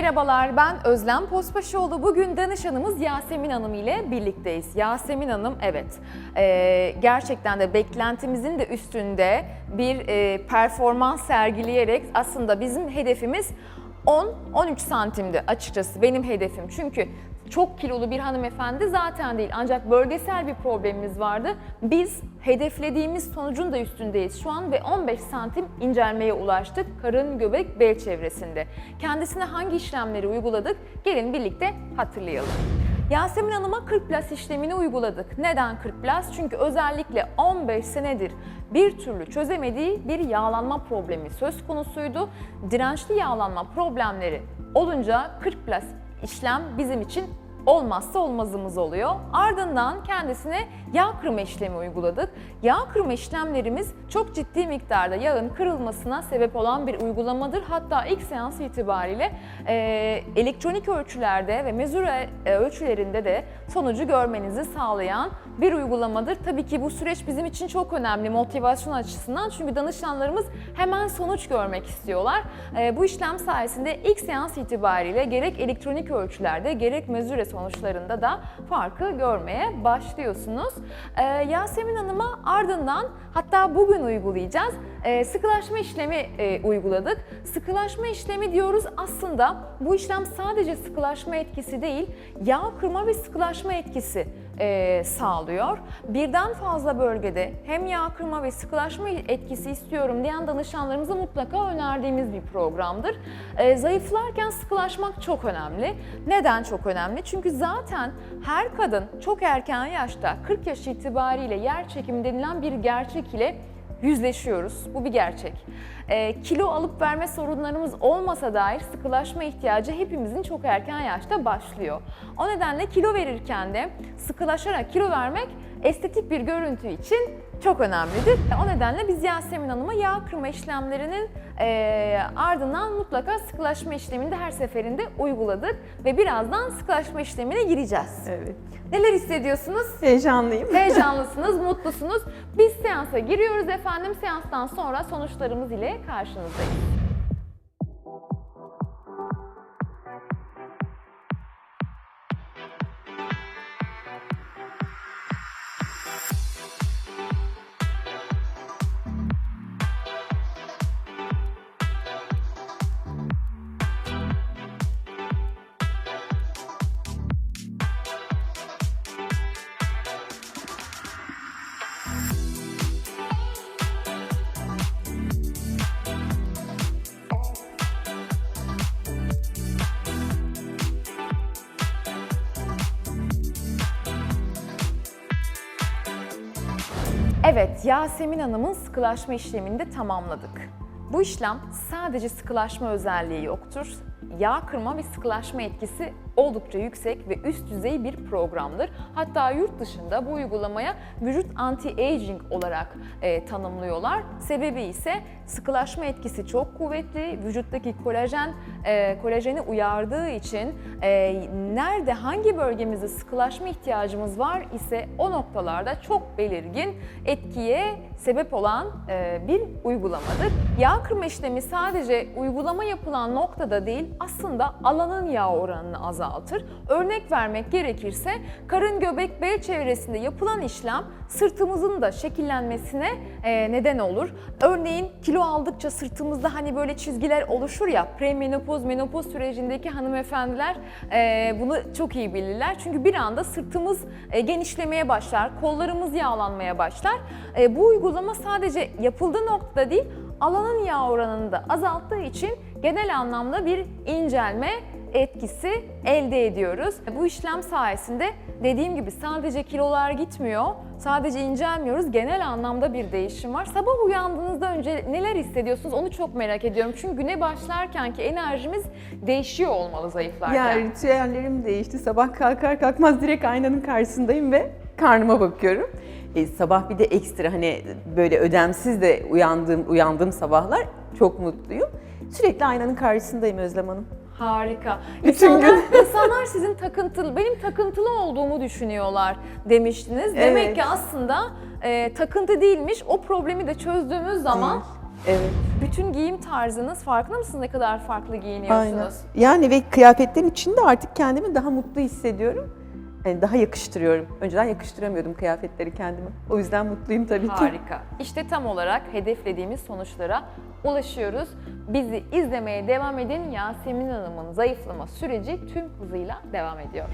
Merhabalar ben Özlem Pospaşoğlu. Bugün danışanımız Yasemin Hanım ile birlikteyiz. Yasemin Hanım evet e, gerçekten de beklentimizin de üstünde bir e, performans sergileyerek aslında bizim hedefimiz 10-13 santimdi açıkçası benim hedefim. Çünkü çok kilolu bir hanımefendi zaten değil ancak bölgesel bir problemimiz vardı. Biz hedeflediğimiz sonucun da üstündeyiz şu an ve 15 santim incelmeye ulaştık karın, göbek, bel çevresinde. Kendisine hangi işlemleri uyguladık? Gelin birlikte hatırlayalım. Yasemin Hanım'a 40 plus işlemini uyguladık. Neden 40 plus? Çünkü özellikle 15 senedir bir türlü çözemediği bir yağlanma problemi söz konusuydu. Dirençli yağlanma problemleri olunca 40 plus işlem bizim için olmazsa olmazımız oluyor. Ardından kendisine yağ kırma işlemi uyguladık. Yağ kırma işlemlerimiz çok ciddi miktarda yağın kırılmasına sebep olan bir uygulamadır. Hatta ilk seans itibariyle e, elektronik ölçülerde ve mezure e, ölçülerinde de sonucu görmenizi sağlayan bir uygulamadır. Tabii ki bu süreç bizim için çok önemli motivasyon açısından çünkü danışanlarımız hemen sonuç görmek istiyorlar. E, bu işlem sayesinde ilk seans itibariyle gerek elektronik ölçülerde gerek mezure sonuçlarında da farkı görmeye başlıyorsunuz. Ee, Yasemin Hanım'a ardından hatta bugün uygulayacağız. Ee, sıkılaşma işlemi e, uyguladık. Sıkılaşma işlemi diyoruz aslında bu işlem sadece sıkılaşma etkisi değil, yağ kırma ve sıkılaşma etkisi e, sağlıyor. Birden fazla bölgede hem yağ kırma ve sıkılaşma etkisi istiyorum diyen danışanlarımıza mutlaka önerdiğimiz bir programdır. E, zayıflarken sıkılaşmak çok önemli. Neden çok önemli? Çünkü zaten her kadın çok erken yaşta 40 yaş itibariyle yer çekimi denilen bir gerçek ile yüzleşiyoruz. Bu bir gerçek. Ee, kilo alıp verme sorunlarımız olmasa dair sıkılaşma ihtiyacı hepimizin çok erken yaşta başlıyor. O nedenle kilo verirken de sıkılaşarak kilo vermek estetik bir görüntü için çok önemlidir. O nedenle biz Yasemin Hanım'a yağ kırma işlemlerinin e, ardından mutlaka sıkılaşma işlemini de her seferinde uyguladık ve birazdan sıkılaşma işlemine gireceğiz. Evet. Neler hissediyorsunuz? Heyecanlıyım. Heyecanlısınız, mutlusunuz. Biz seansa giriyoruz efendim. Seanstan sonra sonuçlarımız ile karşınızdayız. Evet, Yasemin Hanım'ın sıkılaşma işlemini de tamamladık. Bu işlem sadece sıkılaşma özelliği yoktur. Yağ kırma ve sıkılaşma etkisi oldukça yüksek ve üst düzey bir programdır. Hatta yurt dışında bu uygulamaya vücut anti-aging olarak e, tanımlıyorlar. Sebebi ise sıkılaşma etkisi çok kuvvetli. Vücuttaki kolajen e, kolajeni uyardığı için e, nerede hangi bölgemizde sıkılaşma ihtiyacımız var ise o noktalarda çok belirgin etkiye sebep olan e, bir uygulamadır. Yağ kırma işlemi sadece uygulama yapılan noktada değil aslında alanın yağ oranını azaltır. Örnek vermek gerekirse karın göbek bel çevresinde yapılan işlem sırtımızın da şekillenmesine e, neden olur. Örneğin kilo aldıkça sırtımızda hani böyle çizgiler oluşur ya premenopoz menopoz sürecindeki hanımefendiler e, bunu çok iyi bilirler. Çünkü bir anda sırtımız e, genişlemeye başlar, kollarımız yağlanmaya başlar. E, bu uygulama sadece yapıldığı noktada değil alanın yağ oranını da azalttığı için genel anlamda bir incelme etkisi elde ediyoruz. Bu işlem sayesinde dediğim gibi sadece kilolar gitmiyor, sadece incelmiyoruz. Genel anlamda bir değişim var. Sabah uyandığınızda önce neler hissediyorsunuz onu çok merak ediyorum. Çünkü güne başlarken ki enerjimiz değişiyor olmalı zayıflarken. Ya ritüellerim değişti. Sabah kalkar kalkmaz direkt aynanın karşısındayım ve karnıma bakıyorum. E, sabah bir de ekstra hani böyle ödemsiz de uyandığım uyandığım sabahlar çok mutluyum. Sürekli aynanın karşısındayım Özlem Hanım. Harika. İnsanlar, gün. insanlar sizin takıntılı, benim takıntılı olduğumu düşünüyorlar demiştiniz. Demek Evet. ki aslında e, takıntı değilmiş. O problemi de çözdüğümüz zaman Evet. Bütün giyim tarzınız farkında mısınız ne kadar farklı Aynen. giyiniyorsunuz? Yani ve kıyafetlerin içinde artık kendimi daha mutlu hissediyorum. Yani daha yakıştırıyorum. Önceden yakıştıramıyordum kıyafetleri kendime. O yüzden mutluyum tabii ki. Harika. İşte tam olarak hedeflediğimiz sonuçlara ulaşıyoruz. Bizi izlemeye devam edin. Yasemin Hanım'ın zayıflama süreci tüm hızıyla devam ediyor.